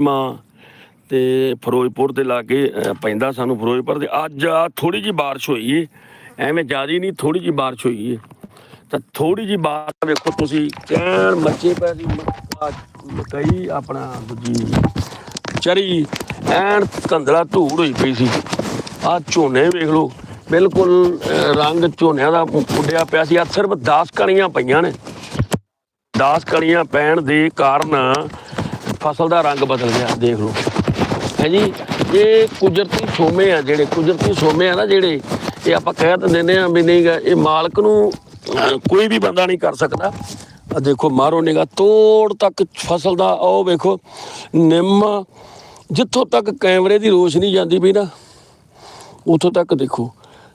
ਮਾਂ ਤੇ ਫਿਰੋਜ਼ਪੁਰ ਦੇ ਲਾਗੇ ਅਹ, ਪੈਂਦਾ ਸਾਨੂੰ ਫਿਰੋਜ਼ਪੁਰ ਦੇ। ਅੱਜ ਆ ਥੋੜੀ ਜੀ ਬਾਰਿਸ਼ ਹੋਈ ਐਵੇਂ ਜ਼ਿਆਦੀ ਨਹੀਂ ਥੋੜੀ ਜੀ ਬਾਰਿਸ਼ ਹੋਈ ਤਾਂ ਥੋੜੀ ਜੀ ਬਾਰਿਸ਼ ਵੇਖੋ ਤੁਸੀਂ ਕਹਿਣ ਮੱਚੇ ਪੈ ਸੀ। ਮਕਈ ਆਪਣਾ ਦੂਜੀ ਚਰੀ ਐਨ ਧੰਦਲਾ ਧੂੜ ਹੋਈ ਪਈ ਸੀ। ਆ ਝੋਨੇ ਵੇਖ ਲਓ ਬਿਲਕੁਲ ਰੰਗ ਝੋਨਿਆਂ ਦਾ ਉੱਡਿਆ ਪਿਆ ਸੀ। ਆ ਸਿਰਫ 10 ਕਣੀਆਂ ਪਈਆਂ ਨੇ। 10 ਕਣੀਆਂ ਪੈਣ ਦੇ ਕਾਰਨ ਫਸਲ ਦਾ ਰੰਗ ਬਦਲ ਗਿਆ ਦੇਖ ਲਓ। ਹੈ ਜੀ ਇਹ ਕੁਦਰਤੀ ਸੋਮੇ ਆ ਜਿਹੜੇ ਕੁਦਰਤੀ ਸੋਮੇ ਆ ਨਾ ਜਿਹੜੇ ਇਹ ਆਪਾਂ ਕਹਿ ਤਾਂ ਦਿੰਦੇ ਆ ਵੀ ਨਹੀਂ ਗਾ, ਇਹ ਮਾਲਕ ਨੂੰ ਕੋਈ ਵੀ ਬੰਦਾ ਨਹੀਂ ਕਰ ਸਕਦਾ। ਆ ਦੇਖੋ ਮਾਰੋ ਨਿਗਾ ਤੋੜ ਤੱਕ ਫਸਲ ਦਾ ਉਹ ਵੇਖੋ ਨਿੰਮ ਜਿੱਥੋਂ ਤੱਕ ਕੈਮਰੇ ਦੀ ਰੋਸ਼ਨੀ ਜਾਂਦੀ ਵੀ ਨਾ ਉੱਥੋਂ ਤੱਕ ਦੇਖੋ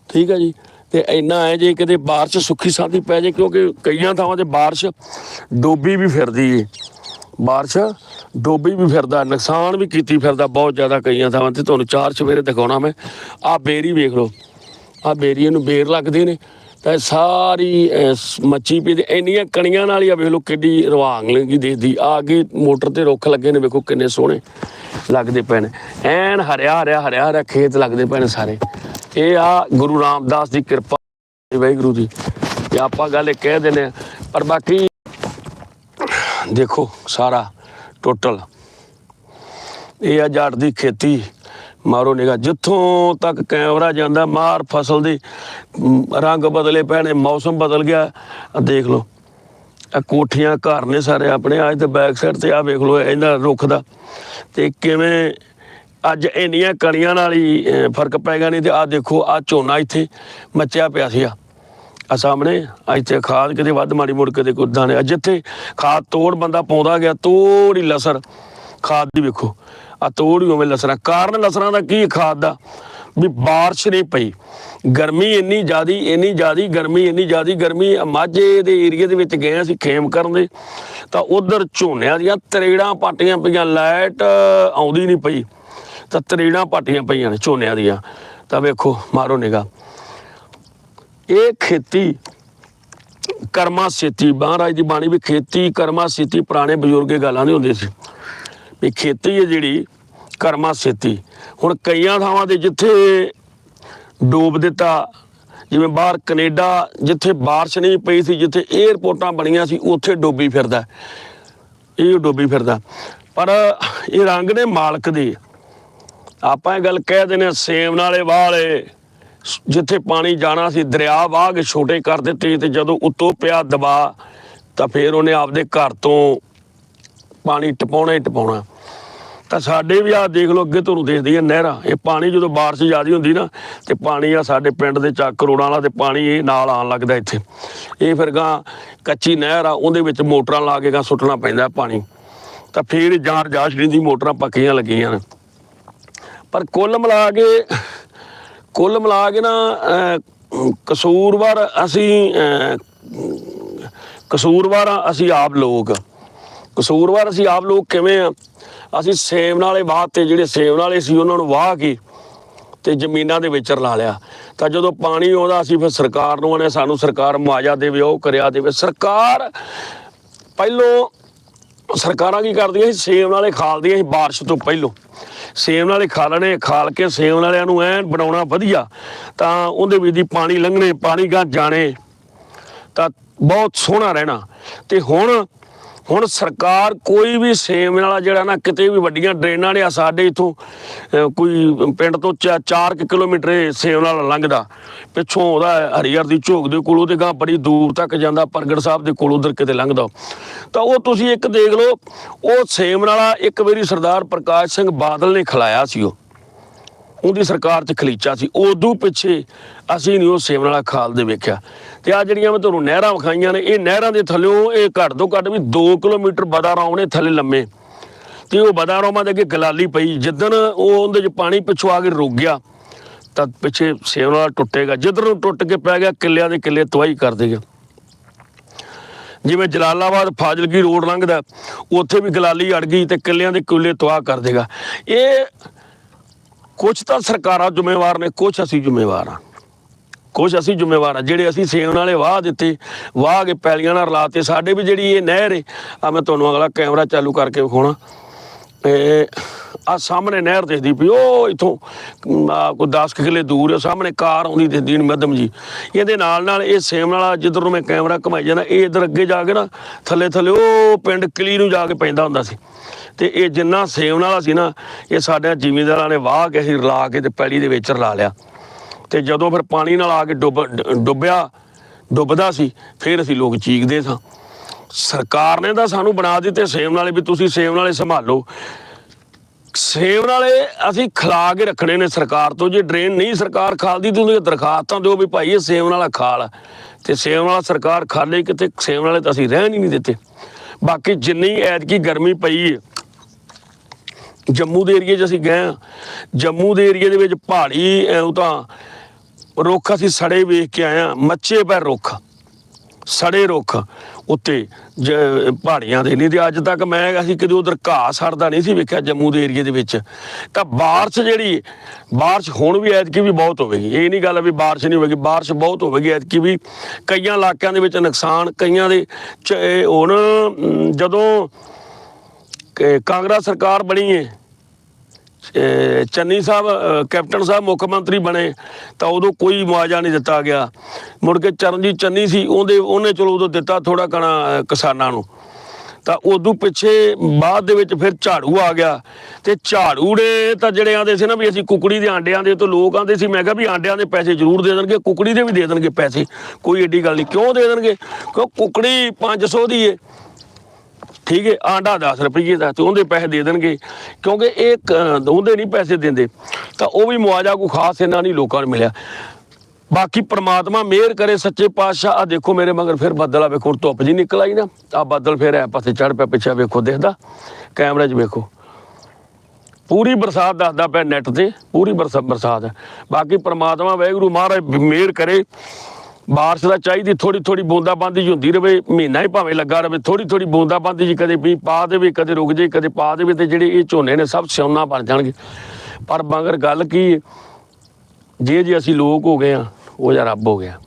ਠੀਕ ਹੈ ਜੀ। ਤੇ ਇੰਨਾ ਹੈ ਜੇ ਕਿਤੇ ਬਾਰਿਸ਼ ਸੁੱਖੀ ਸਾਦੀ ਪੈ ਜੇ ਕਿਉਂਕਿ ਕਈਆਂ ਥਾਵਾਂ ਤੇ ਬਾਰਿਸ਼ ਡੋਬੀ ਵੀ ਫਿਰਦੀ ਏ। ਬਾਰਿਸ਼, ਡੋਬੀ ਵੀ ਫਿਰਦਾ, ਨੁਕਸਾਨ ਵੀ ਕੀਤੀ ਫਿਰਦਾ ਬਹੁਤ ਜ਼ਿਆਦਾ ਕਈਆਂ ਥਾਵਾਂ ਤੇ, ਤੁਹਾਨੂੰ ਚਾਰ ਸਵੇਰੇ ਦਿਖਾਉਣਾ ਮੈਂ। ਆਹ ਬੇਰੀ ਵੇਖ ਲਓ ਆਹ ਬੇਰੀ ਨੂੰ ਬੇਰ ਲੱਗਦੇ ਨੇ, ਤਾਂ ਇਹ ਸਾਰੀ ਮੱਛੀ ਪੀ ਦੇ ਇੰਨੀਆਂ ਕਣੀਆਂ ਨਾਲ ਹੀ ਆ, ਵੇਖ ਲਓ ਕਿੱਡੀ ਰਵਾਂਗ ਲੱਗੀ ਦੇਖਦੀ, ਆ ਅੱਗੇ ਮੋਟਰ ਤੇ ਰੁੱਖ ਲੱਗੇ ਨੇ, ਵੇਖੋ ਕਿੰਨੇ ਸੋਹਣੇ ਲੱਗਦੇ ਪਏ ਨੇ। ਐਨ ਹਰਿਆ ਹਰਿਆ ਹਰਿਆ ਹਰਿਆ ਖੇਤ ਲੱਗਦੇ ਪਏ ਨੇ ਸਾਰੇ। ਇਹ ਆ ਗੁਰੂ ਰਾਮਦਾਸ ਦੀ ਕਿਰਪਾ, ਵਾਹਿਗੁਰੂ ਜੀ ਤੇ ਆਪਾਂ ਗੱਲ ਇਹ ਕਹਿ ਦਿੰਦੇ ਹਾਂ, ਪਰ ਬਾਕੀ ਦੇਖੋ ਸਾਰਾ ਟੋਟਲ। ਇਹ ਆ ਜੱਟ ਦੀ ਖੇਤੀ। ਮਾਰੋ ਨਿਗਾ ਜਿੱਥੋਂ ਤੱਕ ਕੈਮਰਾ ਜਾਂਦਾ, ਮਾਰ ਫਸਲ ਦੇ ਰੰਗ ਬਦਲੇ ਪੈਣੇ ਮੌਸਮ ਬਦਲ ਗਿਆ। ਦੇਖ ਲਓ। ਆ ਕੋਠੀਆਂ ਘਰ ਨੇ ਸਾਰੇ ਆਪਣੇ ਅੱਜ ਤੇ ਬੈਕ ਸਾਈਡ ਤੇ ਆ ਵੇਖ ਲਓ ਇਹਨਾਂ ਰੁੱਖ ਦਾ। ਤੇ ਕਿਵੇਂ ਅੱਜ ਇੰਨੀਆਂ ਕਣੀਆਂ ਨਾਲ ਹੀ ਫ਼ਰਕ ਪੈ ਗਿਆ ਨਹੀਂ ਤੇ ਆ ਦੇਖੋ ਆ ਝੋਨਾ ਇੱਥੇ ਮੱਚਿਆ ਪਿਆ ਸੀ ਆ ਆ ਸਾਹਮਣੇ ਇੱਥੇ ਖਾਦ ਕਿਤੇ ਵੱਧ ਮਾੜੀ ਮੁੜ ਕਿਤੇ ਦੇ ਕੁੱਦਾਂ ਨੇ ਜਿੱਥੇ ਖਾਦ ਤੋੜ ਬੰਦਾ ਪਾਉਂਦਾ ਗਿਆ, ਤੋੜ ਹੀ ਲਸਰ ਖਾਦ ਦੀ ਵੇਖੋ, ਆ ਤੋੜ ਹੀ ਉਵੇਂ ਲਸਰਾਂ ਕਾਰਨ ਲਸਰਾਂ ਦਾ ਕੀ ਹੈ ਖਾਦ ਦਾ? ਵੀ ਬਾਰਿਸ਼ ਨਹੀਂ ਪਈ। ਗਰਮੀ ਇੰਨੀ ਜ਼ਿਆਦੀ ਇੰਨੀ ਜ਼ਿਆਦੀ, ਗਰਮੀ ਇੰਨੀ ਜ਼ਿਆਦੀ, ਗਰਮੀ ਮਾਝੇ ਦੇ ਏਰੀਏ ਦੇ ਵਿੱਚ ਗਏ ਅਸੀਂ ਖੇਮ ਕਰਨ ਦੇ। ਤਾਂ ਉਧਰ ਝੋਨਿਆਂ ਦੀਆਂ ਤਰੇੜਾਂ ਪਾਟੀਆਂ ਪਈਆਂ, ਲਾਈਟ ਆਉਂਦੀ ਨਹੀਂ ਪਈ। ਤਾਂ ਤਰੇੜਾਂ ਪਾਟੀਆਂ ਪਈਆਂ ਨੇ ਝੋਨਿਆਂ ਦੀਆਂ। ਤਾਂ ਵੇਖੋ, ਮਾਰੋ ਨਿਗਾ ਇਹ ਖੇਤੀ ਕਰਮਾ ਸੇਤੀ, ਮਹਾਰਾਜ ਦੀ ਬਾਣੀ ਵੀ ਖੇਤੀ, ਕਰਮਾ ਸੇਤੀ, ਪੁਰਾਣੇ ਬਜ਼ੁਰਗ ਇਹ ਗੱਲਾਂ ਨਹੀਂ ਹੁੰਦੇ ਸੀ। ਵੀ ਖੇਤੀ ਹੈ ਜਿਹੜੀ, ਕਰਮਾ ਸੇਤੀ। ਹੁਣ ਕਈਆਂ ਥਾਵਾਂ ਤੇ ਜਿੱਥੇ ਡੋਬ ਦਿੱਤਾ, ਜਿਵੇਂ ਬਾਹਰ ਕੈਨੇਡਾ, ਜਿੱਥੇ ਬਾਰਿਸ਼ ਨਹੀਂ ਪਈ ਸੀ, ਜਿੱਥੇ 에ਅਰਪੋਰਟਾਂ ਬਣੀਆਂ ਸੀ, ਉੱਥੇ ਡੋਬੀ ਫਿਰਦਾ। ਇਹ ਡੋਬੀ ਫਿਰਦਾ। ਪਰ ਇਹ ਰੰਗ ਨੇ ਮਾਲਕ ਦੇ। ਆਪਾਂ ਇਹ ਗੱਲ ਕਹਿ ਦਿੰਦੇ ਹਾਂ, ਸੇਮ ਨਾਲੇ ਵਾਲੇ। ਜਿੱਥੇ ਪਾਣੀ ਜਾਣਾ ਸੀ, ਦਰਿਆ ਵਾਹ ਕੇ ਛੋਟੇ ਕਰ ਦਿੱਤੇ ਤੇ ਜਦੋਂ ਉੱਤੋਂ ਪਿਆ ਦਬਾ, ਤਾਂ ਫਿਰ ਉਹਨੇ ਆਪਦੇ ਘਰ ਤੋਂ ਪਾਣੀ ਟਪਾਉਣਾ ਹੀ ਟਪਾਉਣਾ। ਤਾਂ ਸਾਡੇ ਵੀ ਆ ਦੇਖ ਲਓ, ਅੱਗੇ ਤੁਹਾਨੂੰ ਦੇਖਦੀ ਹੈ ਨਹਿਰਾਂ ਇਹ ਪਾਣੀ ਜਦੋਂ ਬਾਰਿਸ਼ ਜ਼ਿਆਦੀ ਹੁੰਦੀ ਨਾ, ਤੇ ਪਾਣੀ ਆ ਸਾਡੇ ਪਿੰਡ ਦੇ ਚੱਕ ਰੋੜਾਂ ਵਾਲਾ ਤੇ ਪਾਣੀ ਇਹ ਨਾਲ ਆਉਣ ਲੱਗਦਾ ਇੱਥੇ। ਇਹ ਫਿਰ ਗਾਂ ਕੱਚੀ ਨਹਿਰ ਆ, ਉਹਦੇ ਵਿੱਚ ਮੋਟਰਾਂ ਲਾ ਕੇ ਗਾਂ ਸੁੱਟਣਾ ਪੈਂਦਾ ਪਾਣੀ। ਤਾਂ ਫਿਰ ਜਾਰ ਜਾਸ਼ਰੀ ਦੀ ਮੋਟਰਾਂ ਪੱਕੀਆਂ ਲੱਗੀਆਂ ਨੇ। ਪਰ ਕੁੱਲ ਮਿਲਾ ਕੇ ਕੁੱਲ ਮਿਲਾ ਕੇ ਨਾ ਕਸੂਰਵਾਰ ਅਸੀਂ ਕਸੂਰਵਾਰ ਆ ਅਸੀਂ ਆਪ ਲੋਕ। ਕਸੂਰਵਾਰ ਅਸੀਂ ਆਪ ਲੋਕ ਕਿਵੇਂ ਆ? ਅਸੀਂ ਸੇਮ ਨਾਲੇ ਵਾਹ ਤੇ ਜਿਹੜੇ ਸੇਮ ਨਾਲੇ ਸੀ ਉਹਨਾਂ ਨੂੰ ਵਾਹ ਕੇ ਤੇ ਜ਼ਮੀਨਾਂ ਦੇ ਵਿੱਚ ਰਲਾ ਲਿਆ। ਤਾਂ ਜਦੋਂ ਪਾਣੀ ਆਉਂਦਾ ਅਸੀਂ ਫਿਰ ਸਰਕਾਰ ਨੂੰ ਆਨੇ ਸਾਨੂੰ ਸਰਕਾਰ ਮੁਆਵਜ਼ਾ ਦੇਵੇ, ਉਹ ਕਰਿਆ ਦੇਵੇ। ਸਰਕਾਰ ਪਹਿਲੋਂ ਸਰਕਾਰਾਂ ਕੀ ਕਰਦੀਆਂ ਸੀ? ਸੇਮ ਨਾਲੇ ਖਾਲਦੀਆਂ ਸੀ ਬਾਰਿਸ਼ ਤੋਂ ਪਹਿਲੋਂ। ਸੇਮ ਨਾਲੇ ਖਾਲਣੇ ਖਾਲ ਕੇ ਸੇਮ ਨਾਲਿਆਂ ਨੂੰ ਐਨ ਬਣਾਉਣਾ ਵਧੀਆ। ਤਾਂ ਉਹਦੇ ਵਿੱਚ ਦੀ ਪਾਣੀ ਲੰਘਣੇ, ਪਾਣੀ ਗਾਂ ਜਾਣੇ, ਤਾਂ ਬਹੁਤ ਸੋਹਣਾ ਰਹਿਣਾ। ਤੇ ਹੁਣ ਹੁਣ ਸਰਕਾਰ ਕੋਈ ਵੀ ਸੇਮ ਵਾਲਾ ਜਿਹੜਾ ਨਾ, ਕਿਤੇ ਵੀ ਵੱਡੀਆਂ ਡਰੇਨਾਂ ਨੇ ਆ ਸਾਡੇ ਇਥੋਂ ਕੋਈ ਪਿੰਡ ਤੋਂ 4 ਕਿਲੋਮੀਟਰ ਇਹ ਸੇਮ ਨਾਲ ਲੰਘਦਾ। ਪਿੱਛੋਂ ਉਹਦਾ ਹਰੀਅਰ ਦੀ ਝੋਕ ਦੇ ਕੋਲ, ਉਹਦੇ ਗਾਂ ਬੜੀ ਦੂਰ ਤੱਕ ਜਾਂਦਾ, ਪ੍ਰਗਟ ਸਾਹਿਬ ਦੇ ਕੋਲ, ਉਧਰ ਕਿਤੇ ਲੰਘਦਾ ਤਾਂ ਉਹ ਤੁਸੀਂ ਇੱਕ ਦੇਖ ਲਓ, ਉਹ ਸੇਮ ਵਾਲਾ ਇੱਕ ਵਾਰੀ ਸਰਦਾਰ ਪ੍ਰਕਾਸ਼ ਸਿੰਘ ਬਾਦਲ ਨੇ ਖਿਲਾਇਆ ਸੀ ਉਹ। ਉਹਦੀ ਸਰਕਾਰ 'ਚ ਖਲੀਚਾ ਸੀ। ਉਦੋਂ ਪਿੱਛੇ ਅਸੀਂ ਨਹੀਂ ਉਹ ਸੇਵਨ ਵਾਲਾ ਖਾਲ ਦੇ ਵੇਖਿਆ। ਤੇ ਆ ਜਿਹੜੀਆਂ ਮੈਂ ਤੁਹਾਨੂੰ ਨਹਿਰਾਂ ਵਿਖਾਈਆਂ ਨੇ, ਇਹ ਨਹਿਰਾਂ ਦੇ ਥੱਲਿਓਂ ਇਹ ਘੱਟ ਤੋਂ ਘੱਟ ਵੀ 2 ਕਿਲੋਮੀਟਰ ਬਦਾਰਾਉ ਨੇ ਥੱਲੇ ਲੰਮੇ। ਤੇ ਉਹ ਬਦਾਰਾਉਮਾ ਦੇ ਅੱਗੇ ਗਲਾਲੀ ਪਈ, ਜਿੱਦਣ ਉਹ ਉਹਦੇ 'ਚ ਪਾਣੀ ਪਿੱਛੋਂ ਆ ਕੇ ਰੁਕ ਗਿਆ, ਤਾਂ ਪਿੱਛੇ ਸੇਵਨ ਵਾਲਾ ਟੁੱਟੇਗਾ ਜਿੱਧਰ ਨੂੰ ਟੁੱਟ ਕੇ ਪੈ ਗਿਆ, ਕਿੱਲਿਆਂ ਦੇ ਕਿੱਲੇ ਤਬਾਹੀ ਕਰ ਦੇਗਾ ਜਿਵੇਂ ਜਲਾਲਾਬਾਦ ਫਾਜ਼ਿਲਗੀ ਰੋਡ ਲੰਘਦਾ, ਉੱਥੇ ਵੀ ਗਲਾਲੀ ਅੜ ਗਈ ਤੇ ਕਿੱਲਿਆਂ ਦੇ ਕਿੱਲੇ ਤਬਾਹ ਕਰ ਦੇਗਾ। ਇਹ ਕੁਝ ਤਾਂ ਸਰਕਾਰਾਂ ਜ਼ਿੰਮੇਵਾਰ ਨੇ ਕੁਝ ਅਸੀਂ ਜ਼ਿੰਮੇਵਾਰ ਆ ਕੁਝ ਅਸੀਂ ਜ਼ਿੰਮੇਵਾਰ ਆ। ਜਿਹੜੇ ਅਸੀਂ ਸੇਵਨ ਵਾਲੇ ਵਾਹ ਦਿੱਤੇ, ਵਾਹ ਕੇ ਪੈਲੀਆਂ ਨਾਲ ਰਲਾਤੇ, ਸਾਡੇ ਵੀ ਜਿਹੜੀ ਇਹ ਨਹਿਰ ਏ ਆ ਮੈਂ ਤੁਹਾਨੂੰ ਅਗਲਾ ਕੈਮਰਾ ਚਾਲੂ ਕਰਕੇ ਵਿਖਾਉਣਾ। ਆ ਸਾਹਮਣੇ ਨਹਿਰ ਦਿਖਦੀ ਪਈ, ਉਹ ਇਥੋਂ ਕੋਈ 10 ਕਿਲੇ ਦੂਰ ਹੈ ਸਾਹਮਣੇ ਕਾਰ ਆਉਂਦੀ ਦਿਸਦੀ ਨੂੰ ਮੱਧਮ ਜੀ। ਇਹਦੇ ਨਾਲ ਨਾਲ ਇਹ ਸੇਮ ਵਾਲਾ ਜਿੱਧਰ ਨੂੰ ਮੈਂ ਕੈਮਰਾ ਘੁਮਾਈ ਜਾਂਦਾ, ਇਹ ਇਧਰ ਅੱਗੇ ਜਾ ਕੇ ਨਾ, ਥੱਲੇ ਥੱਲੇ ਉਹ ਪਿੰਡ ਕਲੀ ਨੂੰ ਜਾ ਕੇ ਪੈਂਦਾ ਹੁੰਦਾ ਸੀ। ਤੇ ਇਹ ਜਿੰਨਾ ਸੇਮ ਵਾਲਾ ਸੀ ਨਾ, ਇਹ ਸਾਡੇ ਜ਼ਿਮੀਂਦਾਰਾਂ ਨੇ ਵਾਹ ਕੇ ਅਸੀਂ ਰਲਾ ਕੇ ਤੇ ਪੈਲੀ ਦੇ ਵਿੱਚ ਰਲਾ ਲਿਆ। ਤੇ ਜਦੋਂ ਫਿਰ ਪਾਣੀ ਨਾਲ ਆ ਕੇ ਡੁੱਬ ਡੁੱਬਿਆ, ਡੁੱਬਦਾ ਸੀ, ਫਿਰ ਅਸੀਂ ਲੋਕ ਚੀਕਦੇ ਸਾਂ। ਸਰਕਾਰ ਨੇ ਤਾਂ ਸਾਨੂੰ ਬਣਾ ਦਿੱਤੇ ਸੇਮ ਨਾਲੇ ਵੀ ਤੁਸੀਂ ਸੇਮ ਨਾਲੇ ਸੰਭਾਲੋ। ਸੇਮ ਨਾਲੇ ਅਸੀਂ ਖਿਲਾ ਕੇ ਰੱਖਣੇ ਨੇ ਸਰਕਾਰ ਤੋਂ, ਜੇ ਡਰੇਨ ਨਹੀਂ ਸਰਕਾਰ ਖਾਲਦੀ ਤੇ ਦਰਖਾਸਤਾਂ ਦਿਓ ਵੀ ਭਾਈ ਇਹ ਸੇਮ ਨਾਲਾ ਖਾਲ ਆ। ਤੇ ਸੇਮ ਵਾਲਾ ਸਰਕਾਰ ਖਾਲੇ ਕਿਤੇ ਸੇਮ ਨਾਲੇ ਤਾਂ ਅਸੀਂ ਰਹਿਣ ਹੀ ਨਹੀਂ ਦਿੱਤੇ। ਬਾਕੀ ਜਿੰਨੀ ਐਤਕੀ ਗਰਮੀ ਪਈ ਹੈ ਜੰਮੂ ਦੇ ਏਰੀਏ 'ਚ ਅਸੀਂ ਗਏ ਹਾਂ ਜੰਮੂ ਦੇ ਏਰੀਏ ਦੇ ਵਿੱਚ ਪਹਾੜੀ ਉਹ ਤਾਂ ਰੁੱਖ ਅਸੀਂ ਸੜੇ ਵੇਖ ਕੇ ਆਏ ਹਾਂ, ਮੱਚੇ ਪੈ ਰੁੱਖ, ਸੜੇ ਰੁੱਖ ਉੱਤੇ ਜ- ਪਹਾੜੀਆਂ ਦੇ ਨਹੀਂ ਤੇ ਅੱਜ ਤੱਕ ਮੈਂ ਅਸੀਂ ਕਦੇ ਉਧਰ ਘਾਹ ਸੜਦਾ ਨਹੀਂ ਸੀ ਵੇਖਿਆ ਜੰਮੂ ਦੇ ਏਰੀਏ ਦੇ ਵਿੱਚ। ਤਾਂ ਬਾਰਿਸ਼ ਜਿਹੜੀ, ਬਾਰਿਸ਼ ਹੁਣ ਵੀ ਐਤਕੀ ਵੀ ਬਹੁਤ ਹੋਵੇਗੀ। ਇਹ ਨਹੀਂ ਗੱਲ ਵੀ ਬਾਰਿਸ਼ ਨਹੀਂ ਹੋਵੇਗੀ, ਬਾਰਿਸ਼ ਬਹੁਤ ਹੋਵੇਗੀ ਐਤਕੀ ਵੀ। ਕਈਆਂ ਇਲਾਕਿਆਂ ਦੇ ਵਿੱਚ ਨੁਕਸਾਨ, ਕਈਆਂ ਦੇ ਚ- ਹੁਣ ਜਦੋਂ ਕਾਂਗਰਸ ਸਰਕਾਰ ਬਣੀ ਹੈ ਚੰਨੀ ਸਾਹਿਬ ਕੈਪਟਨ ਸਾਹਿਬ ਮੁੱਖ ਮੰਤਰੀ ਬਣੇ ਤਾਂ ਉਦੋਂ ਕੋਈ ਮੁਆਵਜ਼ਾ ਨਹੀਂ ਦਿੱਤਾ ਗਿਆ। ਮੁੜ ਕੇ ਚਰਨਜੀਤ ਚੰਨੀ ਸੀ, ਉਹਦੇ, ਉਹਨੇ ਚਲੋ ਉਦੋਂ ਦਿੱਤਾ ਥੋੜਾ ਕਣਾ ਕਿਸਾਨਾਂ ਨੂੰ। ਤਾਂ ਉਦੋਂ ਪਿੱਛੇ ਬਾਅਦ ਦੇ ਵਿੱਚ ਫਿਰ ਝਾੜੂ ਆ ਗਿਆ। ਤੇ ਝਾੜੂ ਨੇ ਤਾਂ ਜਿਹੜੇ ਆਂਦੇ ਸੀ ਨਾ ਵੀ ਅਸੀਂ ਕੁਕੜੀ ਦੇ ਆਂਡਿਆਂ ਦੇ ਤੋਂ ਲੋਕ ਆਂਦੇ ਸੀ, ਮੈਂ ਕਿਹਾ ਵੀ ਆਂਡਿਆਂ ਦੇ ਪੈਸੇ ਜ਼ਰੂਰ ਦੇ ਦੇਣਗੇ, ਕੁਕੜੀ ਦੇ ਵੀ ਦੇ ਦੇਣਗੇ ਪੈਸੇ। ਕੋਈ ਏਡੀ ਗੱਲ ਨਹੀਂ, ਕਿਉਂ ਦੇ ਦੇਣਗੇ? ਕਿਉਂ ਕੁਕੜੀ 500 ਦੀ ਏ? ਠੀਕ ਹੈ, ਆਂਡਾ 10 ਰੁਪਏ ਦਾ ਤੇ ਉਹਦੇ ਪੈਸੇ ਦੇ ਦੇਣਗੇ। ਕਿਉਂਕਿ ਇਹ ਕ- ਉਹਦੇ ਨਹੀਂ ਪੈਸੇ ਦਿੰਦੇ। ਤਾਂ ਉਹ ਵੀ ਮੁਆਵਜ਼ਾ ਕੋਈ ਖਾਸ ਇਹਨਾਂ ਨਹੀਂ ਲੋਕਾਂ ਨੂੰ ਮਿਲਿਆ। ਬਾਕੀ ਪ੍ਰਮਾਤਮਾ ਮਿਹਰ ਕਰੇ ਸੱਚੇ ਪਾਤਸ਼ਾਹ। ਆ ਦੇਖੋ ਮੇਰੇ ਮਗਰ ਫਿਰ ਬੱਦਲ ਆ ਵੇਖੋ ਧੁੱਪ ਜੀ ਨਿਕਲ ਆਈ ਨਾ ਆ ਬੱਦਲ ਫਿਰ ਐ ਪਾਸੇ ਚੜ ਪਿਆ, ਪਿੱਛੇ ਵੇਖੋ, ਦੇਖਦਾ। ਕੈਮਰੇ 'ਚ ਵੇਖੋ। ਪੂਰੀ ਬਰਸਾਤ ਦੱਸਦਾ ਪਿਆ ਨੈਟ ਤੇ, ਪੂਰੀ ਬਰਸਾ- ਬਰਸਾਤ। ਹੈ ਬਾਕੀ ਪ੍ਰਮਾਤਮਾ, ਵਾਹਿਗੁਰੂ ਮਹਾਰਾਜ ਮਿਹਰ ਕਰੇ। ਬਾਰਿਸ਼ ਦਾ ਚਾਹੀਦੀ ਥੋੜੀ ਥੋੜੀ ਬੂੰਦਾਬਾਂਦੀ ਹੁੰਦੀ ਰਵੇ ਮਹੀਨਾ ਹੀ ਭਾਵੇਂ ਲੱਗਾ ਰਵੇ ਥੋੜੀ ਥੋੜੀ ਬੂੰਦਾਬਾਂਦੀ ਜੀ ਕਦੇ ਵੀ ਪਾ ਦੇਵੇ ਕਦੇ ਰੁਕ ਜੇ ਕਦੇ ਪਾ ਦੇਵੇ ਤੇ ਜਿਹੜੇ ਇਹ ਝੋਨੇ ਨੇ ਸਭ ਸਿਉਣਾ ਬਣ ਜਾਣਗੇ। ਪਰ ਮਗਰ ਗੱਲ ਕੀ ਹੈ, ਜੇ ਜੇ ਅਸੀਂ ਲੋਕ ਹੋ ਗਏ ਆ ਉਹ ਜਾਂ ਰੱਬ ਹੋ ਗਿਆ।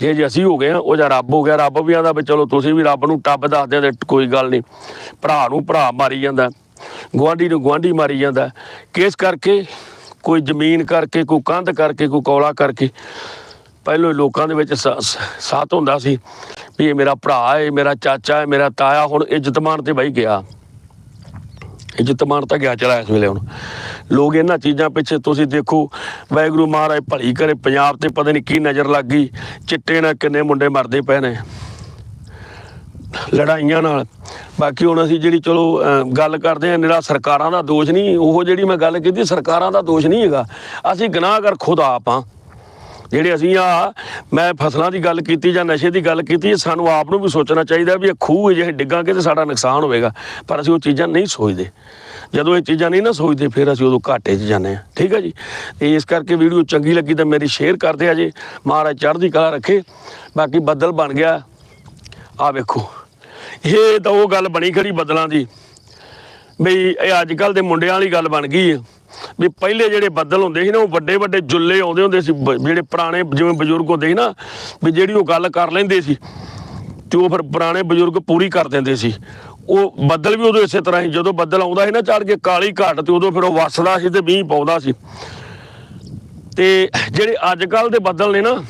ਜੇ ਜੇ ਅਸੀਂ ਹੋ ਗਏ ਆ ਉਹ ਜਾਂ ਰੱਬ ਹੋ ਗਿਆ। ਰੱਬ ਵੀ ਆਂਦਾ ਵੀ ਚਲੋ ਤੁਸੀਂ ਵੀ ਰੱਬ ਨੂੰ ਟੱਬ ਦੱਸਦੇ ਤੇ ਕੋਈ ਗੱਲ ਨਹੀਂ। ਭਰਾ ਨੂੰ ਭਰਾ ਮਾਰੀ ਜਾਂਦਾ ਗੁਆਂਢੀ ਨੂੰ ਗੁਆਂਢੀ ਮਾਰੀ ਜਾਂਦਾ। ਕਿਸ ਕਰਕੇ? ਕੋਈ ਜ਼ਮੀਨ ਕਰਕੇ ਕੋਈ ਕੰਧ ਕਰਕੇ ਕੋਈ ਕੌਲਾ ਕਰਕੇ। ਪਹਿਲੋਂ ਲੋਕਾਂ ਦੇ ਵਿੱਚ ਸਾਥ ਹੁੰਦਾ ਸੀ ਵੀ ਇਹ ਮੇਰਾ ਭਰਾ ਹੈ ਮੇਰਾ ਚਾਚਾ ਹੈ ਮੇਰਾ ਤਾਇਆ ਹੁਣ ਇੱਜ਼ਤ ਮਾਨ ਤੇ ਬਈ ਗਿਆ। ਇੱਜ਼ਤ ਮਾਨ ਤਾਂ ਗਿਆ ਚਲਾ ਇਸ ਵੇਲੇ ਹੁਣ। ਲੋਕ ਇਹਨਾਂ ਚੀਜ਼ਾਂ ਪਿੱਛੇ ਤੁਸੀਂ ਦੇਖੋ ਵਾਹਿਗੁਰੂ ਮਹਾਰਾਜ ਭਲੀ ਕਰੇ ਪੰਜਾਬ ਤੇ ਪਤਾ ਨਹੀਂ ਕੀ ਨਜ਼ਰ ਲੱਗ ਗਈ ਚਿੱਟੇ ਨਾਲ ਕਿੰਨੇ ਮੁੰਡੇ ਮਰਦੇ ਪਏ ਨੇ। ਲੜਾਈਆਂ ਨਾਲ। ਬਾਕੀ ਹੁਣ ਅਸੀਂ ਜਿਹੜੀ ਚਲੋ ਅਹ, ਗੱਲ ਕਰਦੇ ਹਾਂ ਨਿਰਾ ਸਰਕਾਰਾਂ ਦਾ ਦੋਸ਼ ਨਹੀਂ ਉਹ ਜਿਹੜੀ ਮੈਂ ਗੱਲ ਕੀਤੀ ਸਰਕਾਰਾਂ ਦਾ ਦੋਸ਼ ਨਹੀਂ ਹੈਗਾ। ਅਸੀਂ ਗੁਨਾਹਗਰ ਖੁਦ ਆਪ ਹਾਂ। ਜਿਹੜੇ ਅਸੀਂ ਆ, ਮੈਂ ਫਸਲਾਂ ਦੀ ਗੱਲ ਕੀਤੀ ਜਾਂ ਨਸ਼ੇ ਦੀ ਗੱਲ ਕੀਤੀ, ਸਾਨੂੰ ਆਪ ਨੂੰ ਵੀ ਸੋਚਣਾ ਚਾਹੀਦਾ ਵੀ ਇਹ ਖੂਹ ਜਿਹੇ ਡਿੱਗਾਂਗੇ ਤੇ ਸਾਡਾ ਨੁਕਸਾਨ ਹੋਵੇਗਾ। ਪਰ ਅਸੀਂ ਉਹ ਚੀਜ਼ਾਂ ਨਹੀਂ ਸੋਚਦੇ। ਜਦੋਂ ਇਹ ਚੀਜ਼ਾਂ ਨਹੀਂ ਨਾ ਸੋਚਦੇ, ਫਿਰ ਅਸੀਂ ਉਦੋਂ ਘਾਟੇ 'ਚ ਜਾਂਦੇ ਹਾਂ। ਠੀਕ ਹੈ ਜੀ? ਤੇ ਇਸ ਕਰਕੇ ਵੀਡੀਓ ਚੰਗੀ ਲੱਗੀ ਤਾਂ ਮੇਰੀ ਸ਼ੇਅਰ ਕਰਦੇ ਆ ਜੀ। ਮਹਾਰਾਜ ਚੜ੍ਹਦੀ ਕਲਾ ਰੱਖੇ। ਬਾਕੀ ਬੱਦਲ ਬਣ ਗਿਆ। ਆ ਵੇਖੋ। ਇਹ ਤਾਂ ਉਹ ਗੱਲ ਬਣੀ ਖੜੀ ਬੱਦਲਾਂ ਦੀ। ਬਈ ਇਹ ਅੱਜ ਕੱਲ ਦੇ ਮੁੰਡਿਆਂ ਵਾਲੀ ਗੱਲ ਬਣ ਗਈ। ਹੈ ਵੀ ਪਹਿਲੇ ਜਿਹੜੇ ਬੱਦਲ ਹੁੰਦੇ ਸੀ ਨਾ, ਉਹ ਵੱਡੇ ਵੱਡੇ ਜੁੱਲੇ ਆਉਂਦੇ ਹੁੰਦੇ ਸੀ ਜਿਹੜੇ ਪੁਰਾਣੇ ਜਿਵੇਂ ਬਜ਼ੁਰਗ ਹੁੰਦੇ ਸੀ ਨਾ, ਵੀ ਜਿਹੜੀ ਉਹ ਗੱਲ ਕਰ ਲੈਂਦੇ ਸੀ, ਤੇ ਉਹ ਫਿਰ ਪੁਰਾਣੇ ਬਜ਼ੁਰਗ ਪੂਰੀ ਕਰ ਦਿੰਦੇ ਸੀ। ਉਹ ਬੱਦਲ ਵੀ ਉਦੋਂ ਇਸੇ ਤਰ੍ਹਾਂ ਹੀ, ਜਦੋਂ ਬੱਦਲ ਆਉਂਦਾ ਸੀ ਨਾ ਚੜ ਕੇ ਕਾਲੀ ਘਾਟ, ਤੇ ਉਦੋਂ ਫਿਰ ਉਹ ਵਸਦਾ ਸੀ ਤੇ ਮੀਂਹ ਪਾਉਂਦਾ ਸੀ। ਤੇ ਜਿਹੜੇ ਅੱਜ ਕੱਲ ਦੇ ਬੱਦਲ ਨੇ ਨਾ,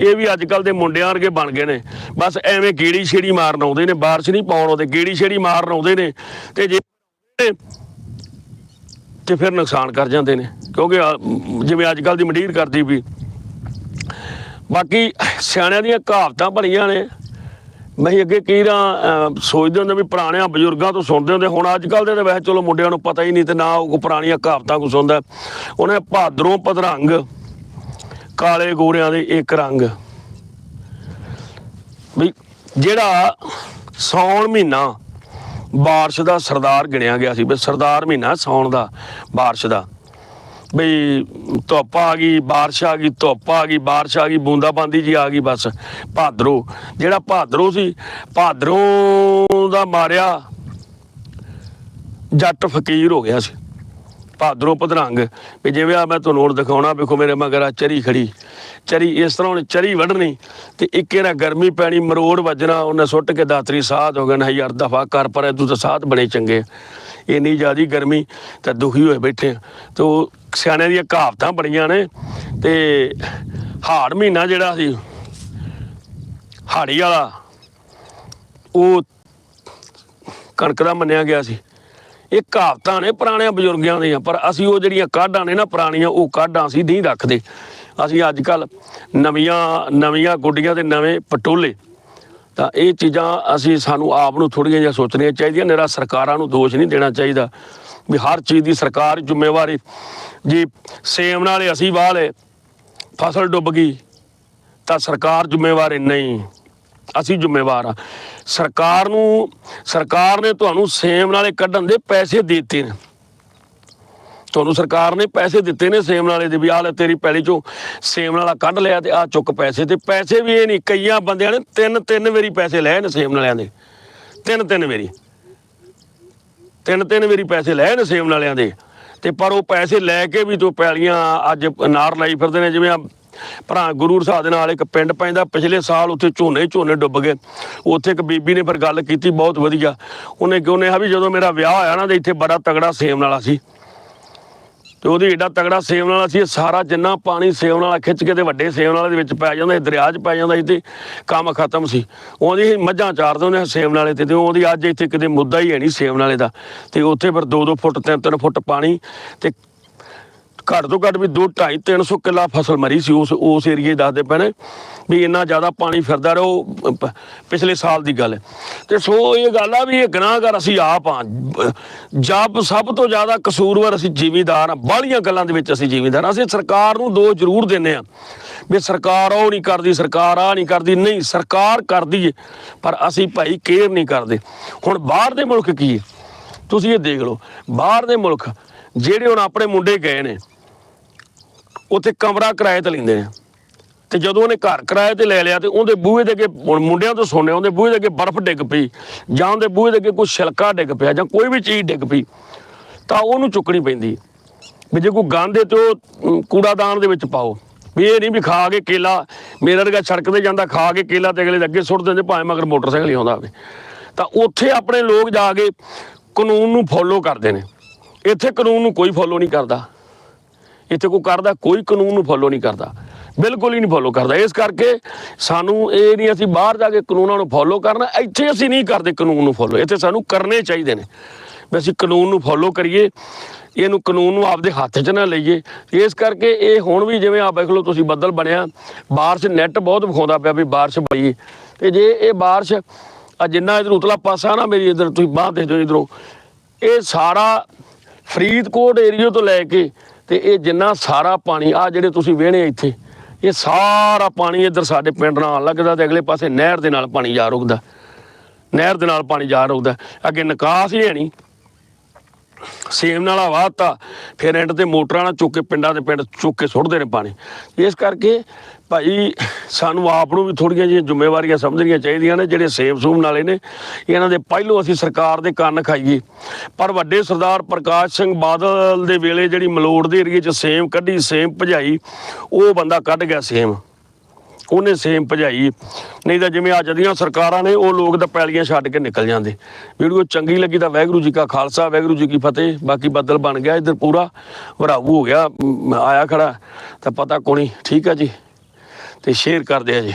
ਇਹ ਵੀ ਅੱਜ ਕੱਲ ਦੇ ਮੁੰਡਿਆਂ ਵਰਗੇ ਬਣ ਗਏ ਨੇ। ਬਸ ਐਵੇਂ ਗੇੜੀ ਛੇੜੀ ਮਾਰਨ ਆਉਂਦੇ ਨੇ, ਬਾਰਿਸ਼ ਨਹੀਂ ਪਾਉਣ ਆਉਂਦੇ ਗੇੜੀ ਛੇੜੀ ਮਾਰਨ ਆਉਂਦੇ ਨੇ, ਤੇ ਜੇ ਤੇ ਫਿਰ ਨੁਕਸਾਨ ਕਰ ਜਾਂਦੇ ਨੇ। ਕਿਉਂਕਿ ਜਿਵੇਂ ਅੱਜ ਕੱਲ ਦੀ ਮੰਡੀਰ ਕਰਦੀ ਵੀ। ਬਾਕੀ ਸਿਆਣਿਆਂ ਦੀਆਂ ਕਹਾਵਤਾਂ ਬਣੀਆਂ ਨੇ। ਮੈਂ ਅੱਗੇ ਕਈ ਰਾਂ ਸੋਚਦੇ ਹੁੰਦੇ ਵੀ ਪੁਰਾਣਿਆਂ ਬਜ਼ੁਰਗਾਂ ਤੋਂ ਸੁਣਦੇ ਹੁੰਦੇ। ਹੁਣ ਅੱਜ ਕੱਲ ਦੇ ਤਾਂ ਵੈਸੇ ਚਲੋ ਮੁੰਡਿਆਂ ਨੂੰ ਪਤਾ ਹੀ ਨਹੀਂ ਤੇ ਨਾ ਉਹ ਪੁਰਾਣੀਆਂ ਕਹਾਵਤਾਂ ਕੋ ਸੁਣਦਾ ਉਹਨੇ ਭਾਦਰੋਂ ਪਧਰੰਗ, ਕਾਲੇ ਗੋਰਿਆਂ ਦੇ ਇੱਕ ਰੰਗ। ਵੀ ਜਿਹੜਾ ਸੌਣ ਮਹੀਨਾ ਬਾਰਿਸ਼ ਦਾ ਸਰਦਾਰ ਗਿਣਿਆ ਗਿਆ ਸੀ ਵੀ ਸਰਦਾਰ ਮਹੀਨਾ ਸੌਣ ਦਾ ਬਾਰਿਸ਼ ਦਾ। ਬਈ ਧੁੱਪ ਆ ਗਈ, ਬਾਰਿਸ਼ ਆ ਗਈ, ਧੁੱਪ ਆ ਗਈ, ਬਾਰਿਸ਼ ਆ ਗਈ, ਬੂੰਦਾਬਾਂਦੀ ਜੀ ਆ ਗਈ ਬਸ। ਭਾਦਰੋ, ਜਿਹੜਾ ਭਾਦਰੋਂ ਸੀ, ਭਾਦਰੋਂ ਦਾ ਮਾਰਿਆ ਜੱਟ ਫਕੀਰ ਹੋ ਗਿਆ ਸੀ। ਭਾਦਰੋਂ ਪਧਰੰਗ ਵੀ ਜਿਵੇਂ ਆ ਮੈਂ ਤੁਹਾਨੂੰ ਹੋਰ ਦਿਖਾਉਣਾ, ਵੇਖੋ ਮੇਰੇ ਮਗਰ ਆ ਚਰੀ ਖੜੀ। ਚਰੀ ਇਸ ਤਰ੍ਹਾਂ ਉਹਨੇ ਚਰੀ ਵੱਢਣੀ ਤੇ ਇੱਕੇ ਨਾਲ ਗਰਮੀ ਪੈਣੀ, ਮਰੋੜ ਵੱਜਣਾ, ਉਹਨੇ ਸੁੱਟ ਕੇ ਦਾਤਰੀ ਸਾਧ ਹੋ ਗਏ ਨਾ ਯਾਰ ਦਫਾ ਕਰ ਪਰ, ਤੂੰ ਤਾਂ ਸਾਧ ਬਣੇ ਚੰਗੇ। ਇੰਨੀ ਜ਼ਿਆਦੀ ਗਰਮੀ ਤਾਂ ਦੁਖੀ ਹੋਏ ਬੈਠੇ ਆ। ਤੇ ਉਹ ਸਿਆਣਿਆਂ ਦੀਆਂ ਕਹਾਵਤਾਂ ਬੜੀਆਂ ਨੇ ਤੇ ਹਾੜ ਮਹੀਨਾ ਜਿਹੜਾ ਸੀ, ਹਾੜੀ ਵਾਲਾ, ਉਹ ਕਣਕ ਦਾ ਮੰਨਿਆ ਗਿਆ ਸੀ। ਇਹ ਕਹਾਵਤਾਂ ਨੇ ਪੁਰਾਣਿਆਂ ਬਜ਼ੁਰਗਾਂ ਦੀਆਂ, ਪਰ ਅਸੀਂ ਉਹ ਜਿਹੜੀਆਂ ਕਾਢਾਂ ਨੇ ਨਾ ਪੁਰਾਣੀਆਂ, ਉਹ ਕਾਢਾਂ ਅਸੀਂ ਨਹੀਂ ਰੱਖਦੇ। ਅਸੀਂ ਅੱਜ ਕੱਲ ਨਵੀਆਂ ਨਵੀਆਂ ਗੁੱਡੀਆਂ ਤੇ ਨਵੇਂ ਪਟੋਲੇ। ਤਾਂ ਇਹ ਚੀਜ਼ਾਂ ਅਸੀਂ ਸਾਨੂੰ ਆਪ ਨੂੰ ਥੋੜ੍ਹੀਆਂ ਜਿਹੀਆਂ ਸੋਚਣੀਆਂ ਚਾਹੀਦੀਆਂ ਨਿਰਾ ਸਰਕਾਰਾਂ ਨੂੰ ਦੋਸ਼ ਨਹੀਂ ਦੇਣਾ ਚਾਹੀਦਾ। ਵੀ ਹਰ ਚੀਜ਼ ਦੀ ਸਰਕਾਰ ਜ਼ਿੰਮੇਵਾਰੀ। ਜੀ ਸੇਮ ਨਾਲੇ ਅਸੀਂ ਵਾਹ ਲਏ, ਫਸਲ ਡੁੱਬ ਗਈ, ਤਾਂ ਸਰਕਾਰ ਜ਼ਿੰਮੇਵਾਰ ਨਹੀਂ। ਅਸੀਂ ਜ਼ਿੰਮੇਵਾਰ ਆ ਸਰਕਾਰ ਨੂੰ, ਸਰਕਾਰ ਨੇ ਤੁਹਾਨੂੰ ਸੇਮ ਨਾਲੇ ਕੱਢਣ ਦੇ ਪੈਸੇ ਦਿੱਤੇ ਨੇ। ਤੁਹਾਨੂੰ ਸਰਕਾਰ ਨੇ ਪੈਸੇ ਦਿੱਤੇ ਨੇ ਸੇਮ ਨਾਲੇ ਦੇ ਵੀ, ਆਹ ਲੈ ਤੇਰੀ ਪੈਲੀ ਚੋਂ ਸੇਮ ਨਾਲਾ ਕੱਢ ਲਿਆ ਤੇ ਆ ਚੁੱਕ ਪੈਸੇ ਤੇ ਪੈਸੇ ਵੀ ਇਹ ਨਹੀਂ, ਕਈਆਂ ਬੰਦਿਆਂ ਨੇ ਤਿੰਨ ਤਿੰਨ ਵਾਰੀ ਪੈਸੇ ਲਏ ਨੇ ਸੇਮ ਨਾਲਿਆਂ ਦੇ। ਤਿੰਨ ਤਿੰਨ ਵਾਰੀ। ਤਿੰਨ ਤਿੰਨ ਵਾਰੀ ਪੈਸੇ ਲਏ ਨੇ ਸੇਮ ਨਾਲਿਆਂ ਦੇ। ਤੇ ਪਰ ਉਹ ਪੈਸੇ ਲੈ ਕੇ ਵੀ ਤੋਂ ਪੈਲੀਆਂ ਅੱਜ ਨਾਰ ਲਾਈ ਫਿਰਦੇ ਨੇ, ਜਿਵੇਂ ਭਰਾ ਗੁਰੂ ਸਾਹਿਬ ਦੇ ਨਾਲ ਇੱਕ ਪਿੰਡ ਪੈਂਦਾ, ਪਿਛਲੇ ਸਾਲ ਉੱਥੇ ਝੋਨੇ ਝੋਨੇ ਡੁੱਬ ਗਏ। ਉੱਥੇ ਇੱਕ ਬੀਬੀ ਨੇ ਫਿਰ ਗੱਲ ਕੀਤੀ, ਬਹੁਤ ਵਧੀਆ। ਉਹਨੇ ਕਿਹਾ, ਉਹਨੇ ਆ ਵੀ ਜਦੋਂ ਮੇਰਾ ਵਿਆਹ ਹੋਇਆ ਨਾ, ਤੇ ਇੱਥੇ ਬੜਾ ਤਗੜਾ ਸੇਮ ਨਾਲਾ ਸੀ। ਤੇ ਉਹਦੀ ਏਡਾ ਤਗੜਾ ਸੇਵ ਨਾਲ ਸੀ ਸਾਰਾ ਜਿੰਨਾ ਪਾਣੀ ਸੇਵ ਨਾਲਾ ਖਿੱਚ ਕੇ ਤੇ ਵੱਡੇ ਸੇਵ ਨਾਲੇ ਦੇ ਵਿੱਚ ਪੈ ਜਾਂਦਾ ਸੀ ਦਰਿਆ 'ਚ ਪੈ ਜਾਂਦਾ ਸੀ ਤੇ ਕੰਮ ਖਤਮ ਸੀ। ਉਹਦੀ ਮੱਝਾਂ ਚਾਰਦੇ ਉਹਨੇ ਸੇਵ ਨਾਲੇ ਤੇ ਤੇ ਉਹਦੀ ਅੱਜ ਇੱਥੇ ਕਿਤੇ ਮੁੱਦਾ ਹੀ ਹੈ ਨਹੀਂ ਸੇਵ ਨਾਲੇ ਦਾ। ਤੇ ਉੱਥੇ ਫਿਰ 2-2 ਫੁੱਟ 3-3 ਫੁੱਟ ਪਾਣੀ ਤੇ ਘੱਟ ਤੋਂ ਘੱਟ ਵੀ 2 2.5 300 ਕਿੱਲਾ ਫਸਲ ਮਰੀ ਸੀ ਉਸ ਉਸ ਏਰੀਏ ਦੱਸਦੇ ਪਏ ਨੇ ਵੀ ਇੰਨਾ ਜ਼ਿਆਦਾ ਪਾਣੀ ਫਿਰਦਾ ਰਿਹਾ ਉਹ ਪਿਛਲੇ ਸਾਲ ਦੀ ਗੱਲ। ਹੈ ਤੇ ਸੋ ਇਹ ਗੱਲ ਆ ਵੀ ਇਹ ਗੁਨਾਹਗਰ ਅਸੀਂ ਆਪ ਆ ਜਬ ਸਭ ਤੋਂ ਜ਼ਿਆਦਾ ਕਸੂਰਵਾਰ ਅਸੀਂ ਜ਼ਿਮੀਦਾਰ ਆ ਬਾਹਲੀਆਂ ਗੱਲਾਂ ਦੇ ਵਿੱਚ ਅਸੀਂ ਜ਼ਿਮੀਦਾਰ ਹਾਂ। ਅਸੀਂ ਸਰਕਾਰ ਨੂੰ ਦੋ ਜ਼ਰੂਰ ਦਿੰਨੇ ਆ ਵੀ ਸਰਕਾਰ ਉਹ ਨਹੀਂ ਕਰਦੀ, ਸਰਕਾਰ ਆ ਨਹੀਂ ਕਰਦੀ, ਨਹੀਂ, ਸਰਕਾਰ ਕਰਦੀ ਏ, ਪਰ ਅਸੀਂ ਭਾਈ ਕੇਅਰ ਨਹੀਂ ਕਰਦੇ। ਹੁਣ ਬਾਹਰ ਦੇ ਮੁਲਕ ਕੀ ਹੈ ਤੁਸੀਂ ਇਹ ਦੇਖ ਲਓ, ਬਾਹਰ ਦੇ ਮੁਲਕ, ਜਿਹੜੇ ਹੁਣ ਆਪਣੇ ਮੁੰਡੇ ਗਏ ਨੇ ਉੱਥੇ ਕਮਰਾ ਕਿਰਾਏ ਤੇ ਲੈਂਦੇ ਨੇ। ਤੇ ਜਦੋਂ ਉਹਨੇ ਘਰ ਕਿਰਾਏ ਤੇ ਲੈ ਲਿਆ ਤੇ ਉਹਦੇ ਬੂਹੇ ਦੇ ਅੱਗੇ ਹੁਣ ਮੁੰਡਿਆਂ ਤੋਂ ਸੁਣਿਆ, ਉਹਦੇ ਬੂਹੇ ਦੇ ਅੱਗੇ ਬਰਫ਼ ਡਿੱਗ ਪਈ ਜਾਂ ਉਹਦੇ ਬੂਹੇ ਦੇ ਅੱਗੇ ਕੋਈ ਛਿਲਕਾ ਡਿੱਗ ਪਿਆ ਜਾਂ ਕੋਈ ਵੀ ਚੀਜ਼ ਡਿੱਗ ਪਈ, ਤਾਂ ਉਹਨੂੰ ਚੁੱਕਣੀ ਪੈਂਦੀ। ਵੀ ਜੇ ਕੋਈ ਗੰਦ ਹੈ ਤੇ ਉਹ ਕੂੜਾਦਾਨ ਦੇ ਵਿੱਚ ਪਾਓ, ਵੀ ਇਹ ਨਹੀਂ ਵੀ ਖਾ ਕੇ ਕੇਲਾ, ਮੇਰਾ ਵਰਗਾ ਸੜਕ ਤੇ ਜਾਂਦਾ ਖਾ ਕੇ ਕੇਲਾ ਤੇ ਅਗਲੇ ਦੇ ਅੱਗੇ ਸੁੱਟ ਦਿੰਦੇ ਭਾਵੇਂ ਮਗਰ ਮੋਟਰਸਾਈਕਲ ਹੀ ਆਉਂਦਾ ਹੋਵੇ। ਤਾਂ ਉੱਥੇ ਆਪਣੇ ਲੋਕ ਜਾ ਕੇ ਕਾਨੂੰਨ ਨੂੰ ਫੋਲੋ ਕਰਦੇ ਨੇ। ਇੱਥੇ ਕਾਨੂੰਨ ਨੂੰ ਕੋਈ ਫੋਲੋ ਨਹੀਂ ਕਰਦਾ। ਇੱਥੇ ਕੋਈ ਕਰਦਾ, ਕੋਈ ਕਾਨੂੰਨ ਨੂੰ ਫੋਲੋ ਨਹੀਂ ਕਰਦਾ। ਬਿਲਕੁਲ ਹੀ ਨਹੀਂ ਫੋਲੋ ਕਰਦਾ। ਇਸ ਕਰਕੇ ਸਾਨੂੰ ਇਹ ਨਹੀਂ ਅਸੀਂ ਬਾਹਰ ਜਾ ਕੇ ਕਾਨੂੰਨਾਂ ਨੂੰ ਫੋਲੋ ਕਰਨਾ, ਇੱਥੇ ਅਸੀਂ ਨਹੀਂ ਕਰਦੇ ਕਾਨੂੰਨ ਨੂੰ ਫੋਲੋ ਇੱਥੇ ਸਾਨੂੰ ਕਰਨੇ ਚਾਹੀਦੇ ਨੇ। ਵੀ ਅਸੀਂ ਕਾਨੂੰਨ ਨੂੰ ਫੋਲੋ ਕਰੀਏ, ਇਹਨੂੰ ਕਾਨੂੰਨ ਨੂੰ ਆਪਦੇ ਹੱਥ 'ਚ ਨਾ ਲਈਏ। ਇਸ ਕਰਕੇ ਇਹ ਹੁਣ ਵੀ ਜਿਵੇਂ ਆ ਵੇਖ ਲਓ, ਤੁਸੀਂ ਬੱਦਲ ਬਣਿਆ, ਬਾਰਿਸ਼ ਨੈਟ ਬਹੁਤ ਵਿਖਾਉਂਦਾ ਪਿਆ ਵੀ ਬਾਰਿਸ਼ ਪਈ ਤੇ ਜੇ ਇਹ ਬਾਰਿਸ਼ ਆ ਜਿੰਨਾ ਇਧਰ ਉਤਲਾ ਪਾਸਾ ਨਾ ਮੇਰੀ ਇਧਰ, ਤੁਸੀਂ ਬਾਹਰ ਦੇਖਦੇ ਹੋ ਇਧਰੋਂ, ਇਹ ਸਾਰਾ ਫਰੀਦਕੋਟ ਏਰੀਆ ਤੋਂ ਲੈ ਕੇ ਤੇ ਇਹ ਜਿੰਨਾ ਸਾਰਾ ਪਾਣੀ ਆ ਜਿਹੜੇ ਤੁਸੀਂ ਵੇਹਣੇ ਇੱਥੇ, ਇਹ ਸਾਰਾ ਪਾਣੀ ਇੱਧਰ ਸਾਡੇ ਪਿੰਡ ਨਾਲ ਲੱਗਦਾ ਤੇ ਅਗਲੇ ਪਾਸੇ ਨਹਿਰ ਦੇ ਨਾਲ ਪਾਣੀ ਜਾ ਰੁਕਦਾ। ਨਹਿਰ ਦੇ ਨਾਲ ਪਾਣੀ ਜਾ ਰੁਕਦਾ। ਅੱਗੇ ਨਿਕਾਸ ਹੀ ਹੈ ਨਹੀਂ। ਸੇਮ ਨਾਲ ਵਾਹਤਾ ਫਿਰ ਐਂਡ ਤੇ ਮੋਟਰਾਂ ਨਾਲ ਚੁੱਕ ਕੇ ਪਿੰਡਾਂ ਦੇ ਪਿੰਡ ਚੁੱਕ ਕੇ ਸੁੱਟਦੇ ਨੇ ਪਾਣੀ। ਇਸ ਕਰਕੇ ਭਾਈ ਸਾਨੂੰ ਆਪ ਨੂੰ ਵੀ ਥੋੜੀਆਂ ਜਿਹੀਆਂ ਜ਼ਿੰਮੇਵਾਰੀਆਂ ਸਮਝਣੀਆਂ ਚਾਹੀਦੀਆਂ ਨੇ, ਜਿਹੜੇ ਸੇਮ ਸੂਮ ਨਾਲੇ ਨੇ। ਇਹਨਾਂ ਦੇ ਪਹਿਲੋਂ ਅਸੀਂ ਸਰਕਾਰ ਦੇ ਕੰਨ ਖਾਈਏ। ਪਰ ਵੱਡੇ ਸਰਦਾਰ ਪ੍ਰਕਾਸ਼ ਸਿੰਘ ਬਾਦਲ ਦੇ ਵੇਲੇ ਜਿਹੜੀ ਮਲੋੜ ਦੇ ਏਰੀਏ 'ਚ ਸੇਮ ਕੱਢੀ, ਸੇਮ ਭਜਾਈ, ਉਹ ਬੰਦਾ ਕੱਢ ਗਿਆ ਸੇਮ। ਉਹਨੇ ਸੇਮ ਭਜਾਈ। ਨਹੀਂ ਤਾਂ ਜਿਵੇਂ ਅੱਜ ਦੀਆਂ ਸਰਕਾਰਾਂ ਨੇ, ਉਹ ਲੋਕ ਤਾਂ ਪੈਲੀਆਂ ਛੱਡ ਕੇ ਨਿਕਲ ਜਾਂਦੇ। ਵੀਡੀਓ ਚੰਗੀ ਲੱਗੀ ਤਾਂ ਵਾਹਿਗੁਰੂ ਜੀ ਕਾ ਖਾਲਸਾ, ਵਾਹਿਗੁਰੂ ਜੀ ਕੀ ਫਤਿਹ। ਬਾਕੀ ਬੱਦਲ ਬਣ ਗਿਆ ਇੱਧਰ ਪੂਰਾ। ਵਰਾਊ ਹੋ ਗਿਆ ਆਇਆ ਖੜਾ। ਤਾਂ ਪਤਾ ਕੋਣੀ ਠੀਕ ਆ ਜੀ। ਤੇ ਸ਼ੇਅਰ ਕਰਦੇ ਆ ਜੀ।